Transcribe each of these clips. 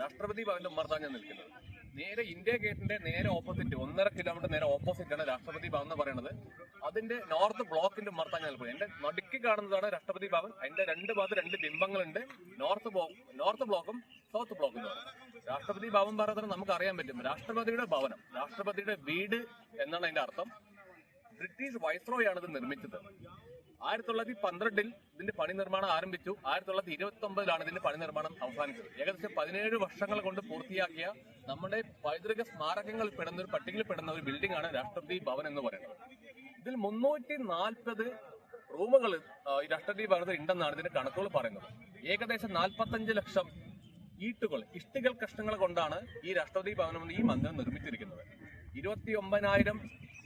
രാഷ്ട്രപതി ഭവന്റെ ഉമ്മർത്താണ് ഞാൻ നിൽക്കുന്നത്. നേരെ ഇന്ത്യ ഗേറ്റിന്റെ നേരെ ഓപ്പോസിറ്റ് ഒന്നര കിലോമീറ്റർ നേരെ ഓപ്പോസിറ്റ് ആണ് രാഷ്ട്രപതി ഭവൻ എന്ന് പറയുന്നത്. അതിന്റെ നോർത്ത് ബ്ലോക്കിന്റെ ഉമ്മർത്താഞ്ഞ് നിൽക്കുന്നത്. എന്റെ നടുക്കി കാണുന്നതാണ് രാഷ്ട്രപതി ഭവൻ. അതിന്റെ രണ്ട് ഭാഗത്ത് രണ്ട് ബിംബങ്ങളുണ്ട്. നോർത്ത് നോർത്ത് ബ്ലോക്കും സൗത്ത് ബ്ലോക്കും രാഷ്ട്രപതി ഭവൻ പറയുന്നത് നമുക്ക് അറിയാൻ പറ്റും. രാഷ്ട്രപതിയുടെ ഭവനം രാഷ്ട്രപതിയുടെ വീട് എന്നാണ് അതിന്റെ അർത്ഥം. ബ്രിട്ടീഷ് വൈസ്രോയ് ആണ് ഇത് നിർമ്മിച്ചത്. ആയിരത്തി തൊള്ളായിരത്തി പന്ത്രണ്ടിൽ ഇതിന്റെ പണി നിർമ്മാണം ആരംഭിച്ചു. ആയിരത്തി തൊള്ളായിരത്തി ഇരുപത്തി ഒമ്പതിലാണ് ഇതിന്റെ പണി നിർമ്മാണം അവസാനിച്ചത്. ഏകദേശം പതിനേഴ് വർഷങ്ങൾ കൊണ്ട് പൂർത്തിയാക്കിയ നമ്മുടെ പൈതൃക സ്മാരകങ്ങളിൽ പെടുന്ന ഒരു പട്ടികയിൽ പെടുന്ന ഒരു ബിൽഡിംഗ് ആണ് രാഷ്ട്രപതി ഭവൻ എന്ന് പറയുന്നത്. ഇതിൽ മുന്നൂറ്റി നാൽപ്പത് റൂമുകൾ ഈ രാഷ്ട്രപതി ഭവനത്തിൽ ഉണ്ടെന്നാണ് ഇതിന്റെ കണക്കുകൾ പറയുന്നത്. ഏകദേശം നാൽപ്പത്തഞ്ച് ലക്ഷം ഈട്ടുകൾ ഇഷ്ടികൾ കഷ്ണങ്ങൾ കൊണ്ടാണ് ഈ രാഷ്ട്രപതി ഭവനം ഈ മന്ദിരം നിർമ്മിച്ചിരിക്കുന്നത്. ഇരുപത്തി ഒമ്പതിനായിരം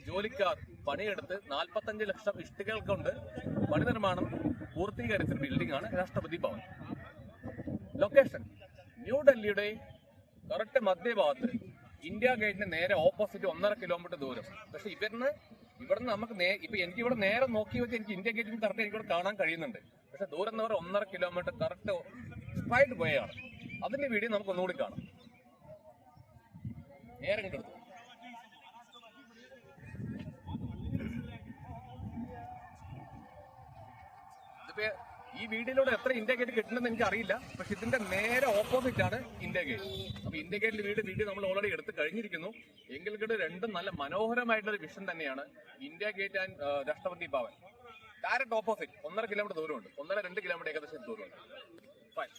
ജോലിക്കാർ പണിയെടുത്ത് നാൽപ്പത്തഞ്ച് ലക്ഷം ഇഷ്ടികൾ കൊണ്ട് പണി നിർമ്മാണം പൂർത്തീകരിച്ച ബിൽഡിംഗ് ആണ് രാഷ്ട്രപതി ഭവൻ. ലൊക്കേഷൻ ന്യൂഡൽഹിയുടെ കറക്റ്റ് മധ്യഭാഗത്ത് ഇന്ത്യ ഗേറ്റിന് നേരെ ഓപ്പോസിറ്റ് ഒന്നര കിലോമീറ്റർ ദൂരം. പക്ഷെ ഇവരിന്ന് ഇവിടുന്ന് നമുക്ക് ഇപ്പൊ എനിക്ക് ഇവിടെ നേരെ നോക്കി വെച്ച് എനിക്ക് ഇന്ത്യ ഗേറ്റിന് കറക്റ്റ് എനിക്ക് ഇവിടെ കാണാൻ കഴിയുന്നുണ്ട്. പക്ഷെ ദൂരം എന്ന് പറഞ്ഞാൽ ഒന്നര കിലോമീറ്റർ കറക്റ്റ് സ്ട്രൈറ്റ് പോയാണ് അതിന്റെ വീഡിയോ നമുക്ക് ഒന്നുകൂടി കാണാം. നേരെ ഇങ്ങോട്ട് ഇതിപ്പോ ഈ വീടിലൂടെ എത്ര ഇന്ത്യ ഗേറ്റ് കിട്ടണമെന്ന് എനിക്ക് അറിയില്ല പക്ഷെ ഇതിന്റെ നേരെ ഓപ്പോസിറ്റ് ആണ് ഇന്ത്യ ഗേറ്റ് അപ്പൊ ഇന്ത്യ ഗേറ്റിൽ വീട് വീട് നമ്മൾ ഓൾറെഡി എടുത്ത് കഴിഞ്ഞിരിക്കുന്നു. എങ്കിൽ കൂടെ രണ്ടും നല്ല മനോഹരമായിട്ടുള്ള വിഷൻ തന്നെയാണ് India gate and Rashtrapati Bhavan. Direct opposite ഒന്നര കിലോമീറ്റർ ദൂരമുണ്ട്. ഒന്നര രണ്ട് കിലോമീറ്റർ ഏകദേശം ദൂരമുണ്ട്. ഫൈൻ